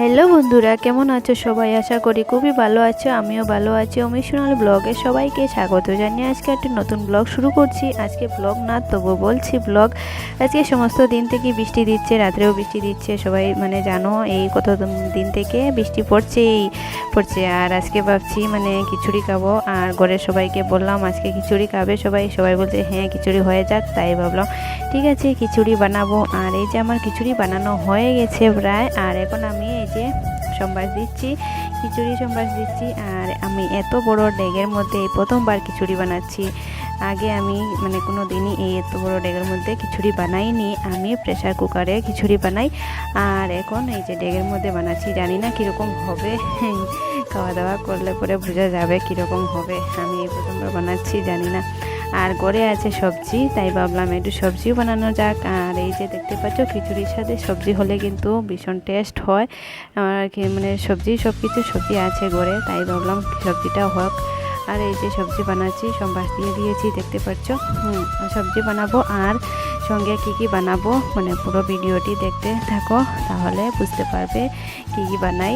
Hello বন্ধুরা, কেমন আছো সবাই? আশা করি খুবই ভালো আছো, আমিও ভালো আছি। অমিশনাল ব্লগে সবাইকে স্বাগত জানিয়ে আজকে একটা নতুন ব্লগ শুরু করছি। আজকে ব্লগ না তবু বলছি ব্লগ আজকে সমস্ত দিন থেকে বৃষ্টি দিচ্ছে, রাত্রেও বৃষ্টি দিচ্ছে, সবাই মানে জানো এই কত দিন থেকে বৃষ্টি পড়ছেই। পড়ছে আর আজকে ভাবছি মানে খিচুড়ি খাব। আর ঘরের সবাইকে বললাম, আজকে খিচুড়ি খাবে সবাই। সবাই বলছে হ্যাঁ খিচুড়ি হয়ে যাক। তাই ভাবলাম, ঠিক আছে, খিচুড়ি বানাবো। আর এই যে আমার খিচুড়ি বানানো হয়ে গেছে প্রায়। আর এখন আমি এই যে সম্বাস দিচ্ছি, খিচুড়ি সম্বাস দিচ্ছি। আর আমি এত বড় ডেগের মধ্যে প্রথমবার খিচুড়ি বানাচ্ছি। আগে আমি মানে কোনো দিনই এই এত বড় ডেগের মধ্যে খিচুড়ি বানাইনি। আমি প্রেশার কুকারে খিচুড়ি বানাই। আর এখন এই যে ডেগের মধ্যে বানাচ্ছি, জানি না কীরকম হবে। খাওয়া দাওয়া করলে পরে বোঝা যাবে কীরকম হবে। আমি এই প্রথমবার বানাচ্ছি, জানি না। আর গড়ে আছে সবজি, তাই ভাবলাম একটু সবজিও বানানো যাক। আর এই যে দেখতে পাচ্ছ, খিচুড়ির সাথে সবজি হলে কিন্তু ভীষণ টেস্ট হয়। আর মানে সবজি সব কিছু সবজি আছে গড়ে, তাই ভাবলাম সবজিটা হোক। আর এই যে সবজি বানাচ্ছি, সম্বাস দিয়ে দিয়েছি, দেখতে পাচ্ছ? হুম সবজি বানাবো আর সঙ্গে কি কি বানাবো? মানে পুরো ভিডিওটি দেখতে থাকো, তাহলে বুঝতে পারবে কি কি বানাই।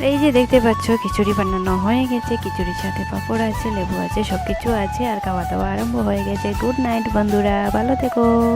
এই যে দেখতে পাচ্ছ, খিচুড়ি বানানো হয়ে গেছে, খিচুড়ির সাথে পাঁপড় আছে, লেবু আছে সব কিছু আছে, আর খাওয়া দাওয়া আরম্ভ হয়ে গেছে। গুড নাইট বন্ধুরা, ভালো থেকো।